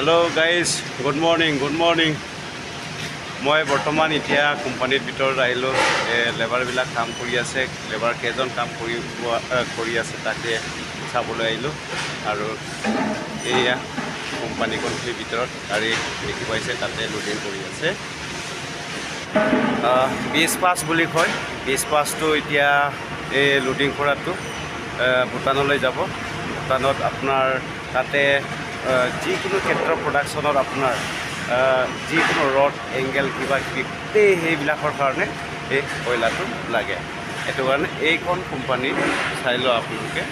Hello' guys good morning good morning মই বৰ্তমান এতিয়া কোম্পানীৰ ভিতৰত আহিলোঁ লেবাৰবিলাক কাম কৰি আছে লেবাৰ কেইজন কাম কৰি কৰি আছে তাকে চাবলৈ আহিলোঁ আৰু এয়া কোম্পানীখনৰ ভিতৰত গাড়ী দেখি পাইছে তাতে লোডিং কৰি আছে বিছ পাছ বুলি কয় বিছ পাছটো এতিয়া এই লোডিং কৰাটো ভূটানলৈ যাব ভূটানত আপোনাৰ তাতে যিকোনো ক্ষেত্ৰৰ প্ৰডাকশ্যনত আপোনাৰ যিকোনো ৰড এংগেল কিবা কিবি, গোটেই সেইবিলাকৰ কাৰণে এই কয়লাটো লাগে। সেইটো কাৰণে এইখন কোম্পানী চাই লওঁ আপোনালোকে।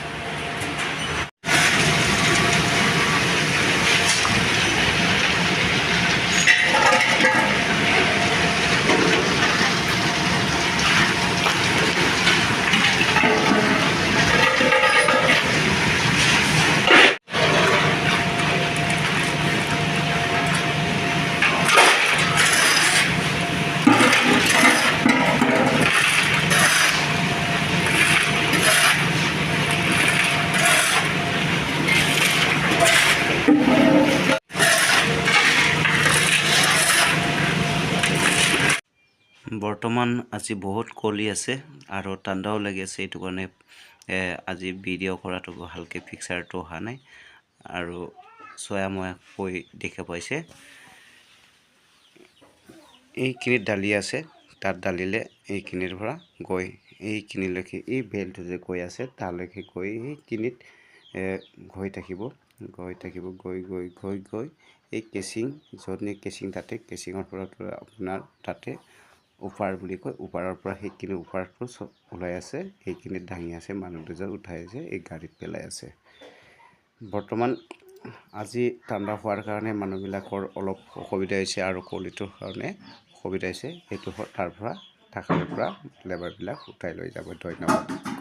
বৰ্তমান আজি বহুত কলি আছে আৰু ঠাণ্ডাও লাগি আছে এইটো কাৰণে আজি ভিডিঅ' কৰাটো ভালকৈ পিকচাৰটো অহা নাই আৰু চয়া মই কৈ দেখা পাইছে। এইখিনিত দালি আছে তাত দালিলে এইখিনিৰ পৰা গৈ এইখিনিলৈকে এই বেলটো যে গৈ আছে তালৈকে গৈ এইখিনিত গৈ থাকিব গৈ থাকিব গৈ গৈ গৈ গৈ এই কেচিং য'ত নি কেচিং তাতে কেচিঙৰ পৰা আপোনাৰ তাতে উপাৰ বুলি কয় উপাৰৰ পৰা সেইখিনি উপাৰটো চব ওলাই আছে সেইখিনিত দাঙি আছে মানুহ দুজন উঠাই আছে এই গাড়ীত পেলাই আছে। বৰ্তমান আজি ঠাণ্ডা হোৱাৰ কাৰণে মানুহবিলাকৰ অলপ অসুবিধা হৈছে আৰু কলিটোৰ কাৰণে অসুবিধা হৈছে সেইটো তাৰ পৰা থাকাৰ পৰা লেবাৰবিলাক উঠাই লৈ যাব। ধন্যবাদ।